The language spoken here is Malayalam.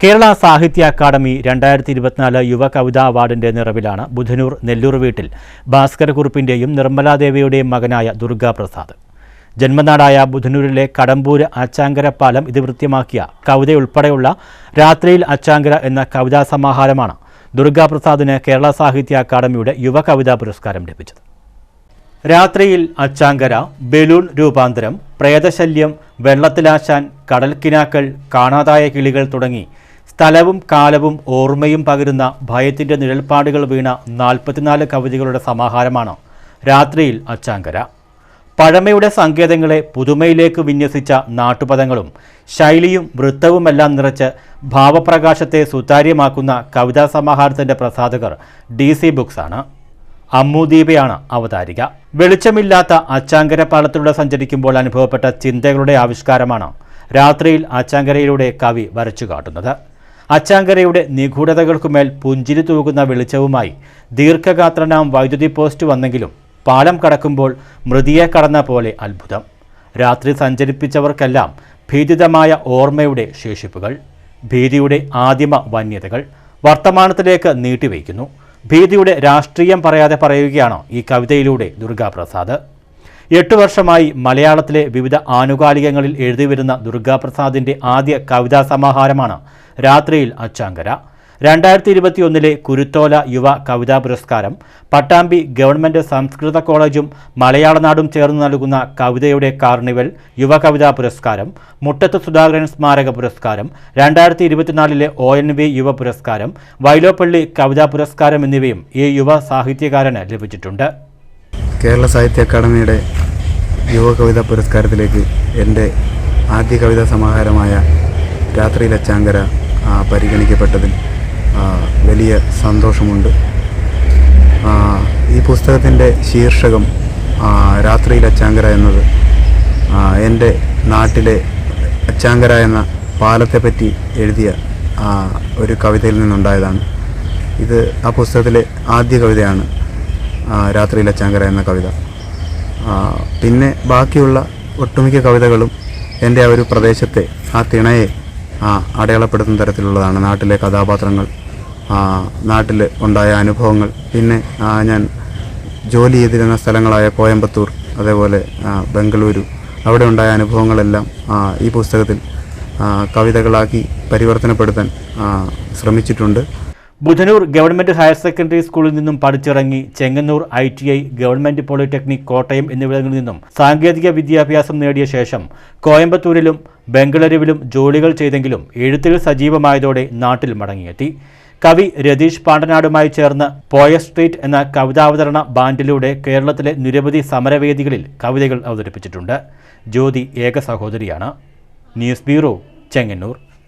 കേരള സാഹിത്യ അക്കാദമി രണ്ടായിരത്തി ഇരുപത്തിനാല് യുവ കവിതാ അവാർഡിന്റെ നിറവിലാണ് ബുധനൂർ നെല്ലൂർ വീട്ടിൽ ഭാസ്കരക്കുറുപ്പിന്റെയും നിർമ്മലാദേവിയുടെയും മകനായ ദുർഗാപ്രസാദ് ജന്മനാടായ ബുധനൂരിലെ കടമ്പൂര് അച്ചാങ്കര പാലം ഇതിവൃത്യമാക്കിയ കവിതയുൾപ്പെടെയുള്ള രാത്രിയിൽ അച്ചാങ്കര എന്ന കവിതാ സമാഹാരമാണ് ദുർഗാപ്രസാദിന് കേരള സാഹിത്യ അക്കാദമിയുടെ യുവ കവിതാ പുരസ്കാരം ലഭിച്ചത്. രാത്രിയിൽ അച്ചാങ്കര ബലൂൺ രൂപാന്തരം പ്രേതശല്യം വെള്ളത്തിലാശാൻ കടൽക്കിനാക്കൾ കാണാതായ കിളികൾ തുടങ്ങി സ്ഥലവും കാലവും ഓർമ്മയും പകരുന്ന ഭയത്തിന്റെ നിഴൽപ്പാടുകൾ വീണ നാൽപ്പത്തിനാല് കവിതകളുടെ സമാഹാരമാണ് രാത്രിയിൽ അച്ചാങ്കര. പഴമയുടെ സങ്കേതങ്ങളെ പുതുമയിലേക്ക് വിന്യസിച്ച നാട്ടുപദങ്ങളും ശൈലിയും വൃത്തവുമെല്ലാം നിറച്ച് ഭാവപ്രകാശത്തെ സുതാര്യമാക്കുന്ന കവിതാ സമാഹാരത്തിന്റെ പ്രസാധകർ ഡി സി ബുക്സാണ് അമ്മുദീപയാണ് അവതാരിക. വെളിച്ചമില്ലാത്ത അച്ചാങ്കര പാലത്തിലൂടെ സഞ്ചരിക്കുമ്പോൾ അനുഭവപ്പെട്ട ചിന്തകളുടെ ആവിഷ്കാരമാണ് രാത്രിയിൽ അച്ചാങ്കരയിലൂടെ കവി വരച്ചു കാട്ടുന്നത് അച്ചാങ്കരയുടെ നിഗൂഢതകൾക്കുമേൽ പുഞ്ചിരി തൂകുന്ന വെളിച്ചവുമായി ദീർഘഗാത്രനാം വൈദ്യുതി പോസ്റ്റ് വന്നെങ്കിലും പാലം കടക്കുമ്പോൾ മൃതിയെ കടന്ന പോലെ അത്ഭുതം. രാത്രി സഞ്ചരിപ്പിച്ചവർക്കെല്ലാം ഭീതിതമായ ഓർമ്മയുടെ ശേഷിപ്പുകൾ ഭീതിയുടെ ആദിമ വന്യതകൾ വർത്തമാനത്തിലേക്ക് നീട്ടിവയ്ക്കുന്നു. ഭീതിയുടെ രാഷ്ട്രീയം പറയാതെ പറയുകയാണോ ഈ കവിതയിലൂടെ ദുർഗാപ്രസാദ്? എട്ട് വർഷമായി മലയാളത്തിലെ വിവിധ ആനുകാലികങ്ങളിൽ എഴുതിവരുന്ന ദുർഗാപ്രസാദിന്റെ ആദ്യ കവിതാ സമാഹാരമാണ് രാത്രിയിൽ അച്ചാങ്കര. രണ്ടായിരത്തി ഇരുപത്തിയൊന്നിലെ കുരുത്തോല യുവ കവിതാ പുരസ്കാരം പട്ടാമ്പി ഗവൺമെന്റ് സംസ്കൃത കോളേജും മലയാളനാടും ചേർന്ന് നൽകുന്ന കവിതയുടെ കാർണിവൽ യുവ കവിതാ പുരസ്കാരം മുട്ടത്ത് സുധാകരൻ സ്മാരക പുരസ്കാരം രണ്ടായിരത്തി ഇരുപത്തിനാലിലെ ഒ എൻ വി യുവ പുരസ്കാരം വൈലോപ്പള്ളി കവിതാ പുരസ്കാരം എന്നിവയും ഈ യുവ സാഹിത്യകാരന് ലഭിച്ചിട്ടുണ്ട്. കേരള സാഹിത്യ അക്കാദമിയുടെ യുവ കവിതാ പുരസ്കാരത്തിലേക്ക് എന്റെ ആദ്യ കവിതാ സമാഹാരമായ രാത്രിയിലെ ചാങ്കര പരിഗണിക്കപ്പെട്ടതിൽ വലിയ സന്തോഷമുണ്ട്. ഈ പുസ്തകത്തിന്റെ ശീർഷകം രാത്രിയിലെ ചാങ്കര എന്നത് എന്റെ നാട്ടിലെ അച്ചാങ്കര എന്ന പാലത്തെപ്പറ്റി എഴുതിയ ഒരു കവിതയിൽ നിന്നുണ്ടായതാണ്. ഇത് ആ പുസ്തകത്തിലെ ആദ്യ കവിതയാണ്. രാത്രിയിലെ ചാങ്കര എന്ന കവിത. പിന്നെ ബാക്കിയുള്ള ഒട്ടുമിക്ക കവിതകളും എന്റെ ആ ഒരു പ്രദേശത്തെ ആ തിണയെ അടയാളപ്പെടുത്തുന്ന തരത്തിലുള്ളതാണ്. നാട്ടിലെ കഥാപാത്രങ്ങൾ നാട്ടിൽ ഉണ്ടായ അനുഭവങ്ങൾ. പിന്നെ ഞാൻ ജോലി ചെയ്തിരുന്ന സ്ഥലങ്ങളായ കോയമ്പത്തൂർ അതേപോലെ ബംഗളൂരു അവിടെ ഉണ്ടായ അനുഭവങ്ങളെല്ലാം ഈ പുസ്തകത്തിൽ കവിതകളാക്കി പരിവർത്തനപ്പെടുത്താൻ ശ്രമിച്ചിട്ടുണ്ട്. ബുധനൂർ ഗവൺമെന്റ് ഹയർ സെക്കൻഡറി സ്കൂളിൽ നിന്നും പഠിച്ചിറങ്ങി Chengannur I T I government polytechnic Kottayam എന്നിവിടങ്ങളിൽ നിന്നും സാങ്കേതിക വിദ്യാഭ്യാസം നേടിയ ശേഷം കോയമ്പത്തൂരിലും ബംഗളൂരുവിലും ജോലികൾ ചെയ്തെങ്കിലും എഴുത്തിൽ സജീവമായതോടെ നാട്ടിൽ മടങ്ങിയെത്തി. കവി രതീഷ് പാണ്ടനാടുമായി ചേർന്ന് പോയ സ്ട്രീറ്റ് എന്ന കവിതാവതരണ ബാൻഡിലൂടെ കേരളത്തിലെ നിരവധി സമരവേദികളിൽ കവിതകൾ അവതരിപ്പിച്ചിട്ടുണ്ട്. ജ്യോതി ഏക സഹോദരിയാണ്. News bureau Chengannur.